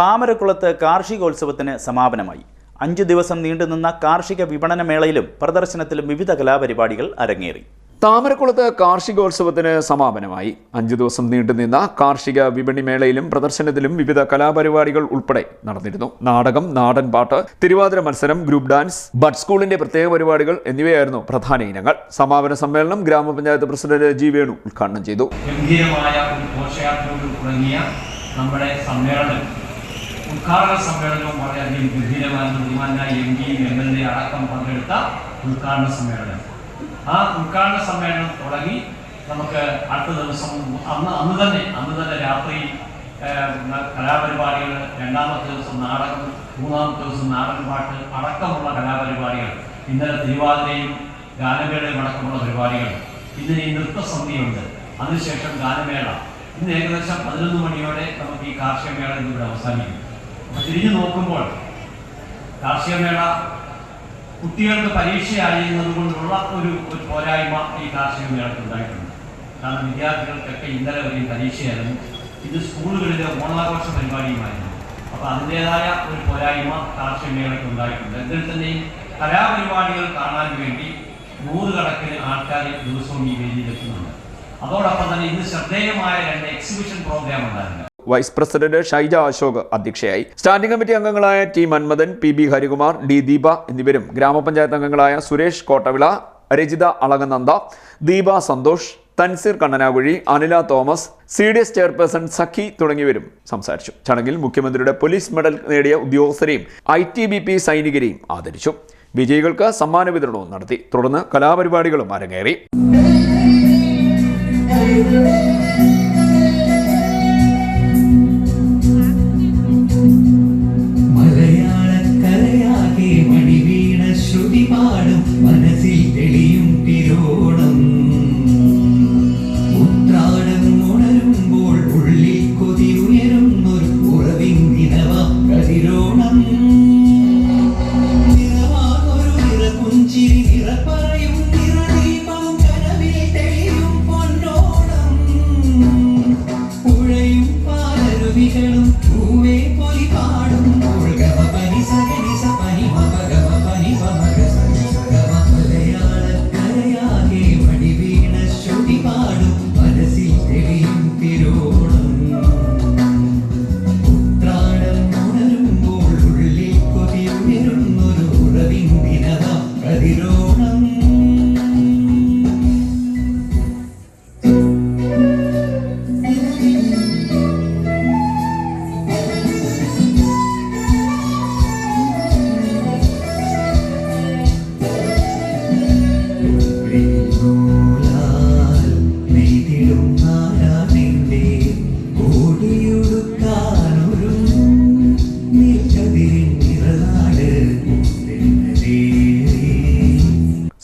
താമരക്കുളത്ത് കാർഷികോത്സവത്തിന് സമാപനമായി. അഞ്ചു ദിവസം നീണ്ടുനിന്ന കാർഷിക വിപണന മേളയിലും പ്രദർശനത്തിലും വിവിധ കലാപരിപാടികൾ അരങ്ങേറി. താമരക്കുളത്ത് കാർഷികോത്സവത്തിന് സമാപനമായി. അഞ്ചു ദിവസം നീണ്ടുനിന്ന കാർഷിക വിപണി മേളയിലും പ്രദർശനത്തിലും വിവിധ കലാപരിപാടികൾ ഉൾപ്പെടെ നടന്നിരുന്നു. നാടകം നാടൻ പാട്ട് തിരുവാതിര മത്സരം ഗ്രൂപ്പ് ഡാൻസ് ബഡ് സ്കൂളിന്റെ പ്രത്യേക പരിപാടികൾ എന്നിവയായിരുന്നു പ്രധാന ഇനങ്ങൾ. സമാപന സമ്മേളനം ഗ്രാമപഞ്ചായത്ത് പ്രസിഡന്റ് ജി വേണു ഉദ്ഘാടനം ചെയ്തു. ഗംഭീരമായ നമ്മുടെ സമ്മേളനം ഉദ്ഘാടന സമ്മേളനവും വളരെയധികം ഗംഭീരമായ ബഹുമാനായ എം പിയും എം എൽ എ അടക്കം പങ്കെടുത്ത ഉദ്ഘാടന സമ്മേളനം. ആ ഉദ്ഘാടന സമ്മേളനം തുടങ്ങി നമുക്ക് അടുത്ത ദിവസം അന്ന് അന്ന് തന്നെ അന്ന് തന്നെ രാത്രി കലാപരിപാടികൾ രണ്ടാമത്തെ ദിവസം നാടകം മൂന്നാമത്തെ ദിവസം നാടൻ പാട്ട് അടക്കമുള്ള കലാപരിപാടികൾ ഇന്നലെ തിരുവാതിരയും ഗാനമേളയും അടക്കമുള്ള പരിപാടികൾ ഇന്ന് ഈ നൃത്തസന്ധ്യയുണ്ട്. അതിനുശേഷം ഗാനമേള. ഇന്ന് ഏകദേശം പതിനൊന്ന് മണിയോടെ നമുക്ക് ഈ കാർഷിക മേള ഇന്നിവിടെ അവസാനിക്കും. തിരിഞ്ഞു നോക്കുമ്പോൾ കാർഷിക മേള കുട്ടികൾക്ക് പരീക്ഷയായിരുന്നത് കൊണ്ടുള്ള ഒരു ഒരു പോരായ്മ ഈ കാർഷിക മേളയ്ക്ക് ഉണ്ടായിട്ടുണ്ട്. കാരണം വിദ്യാർത്ഥികൾക്കൊക്കെ ഇന്നലെ വരെയും പരീക്ഷയായിരുന്നു. ഇത് സ്കൂളുകളിലെ ഓണാഘോഷ പരിപാടിയുമായിരുന്നു. അപ്പോൾ അതിന്റെതായ ഒരു പോരായ്മ കാർഷിക മേളയ്ക്ക് ഉണ്ടായിട്ടുണ്ട്. എന്തിൽ തന്നെയും കലാപരിപാടികൾ കാണാൻ വേണ്ടി നൂറുകണക്കിന് ആൾക്കാർ ദിവസവും ഈ വേദിയിലെത്തുന്നുണ്ട് അതോടൊപ്പം തന്നെ ഇന്ന് ശ്രദ്ധേയമായ രണ്ട് എക്സിബിഷൻ പ്രോഗ്രാം ഉണ്ടായിരുന്നു വൈസ് പ്രസിഡന്റ് ഷൈജ അശോക് അധ്യക്ഷയായി. സ്റ്റാൻഡിംഗ് കമ്മിറ്റി അംഗങ്ങളായ T Manmadhan P B Harikumar D Deepa എന്നിവരും ഗ്രാമപഞ്ചായത്ത് അംഗങ്ങളായ Suresh Kottavila Rajitha Alakananda Deepa Santhosh Thanseer Kannanakuzhi Anila Thomas C D S chairperson Sakhi തുടങ്ങിയവരും സംസാരിച്ചു. ചടങ്ങിൽ മുഖ്യമന്ത്രിയുടെ പോലീസ് മെഡൽ നേടിയ ഉദ്യോഗസ്ഥരെയും ഐ ടി ബി പി സൈനികരെയും ആദരിച്ചു. വിജയികൾക്ക് സമ്മാന വിതരണവും നടത്തി. തുടർന്ന് കലാപരിപാടികളും അരങ്ങേറി.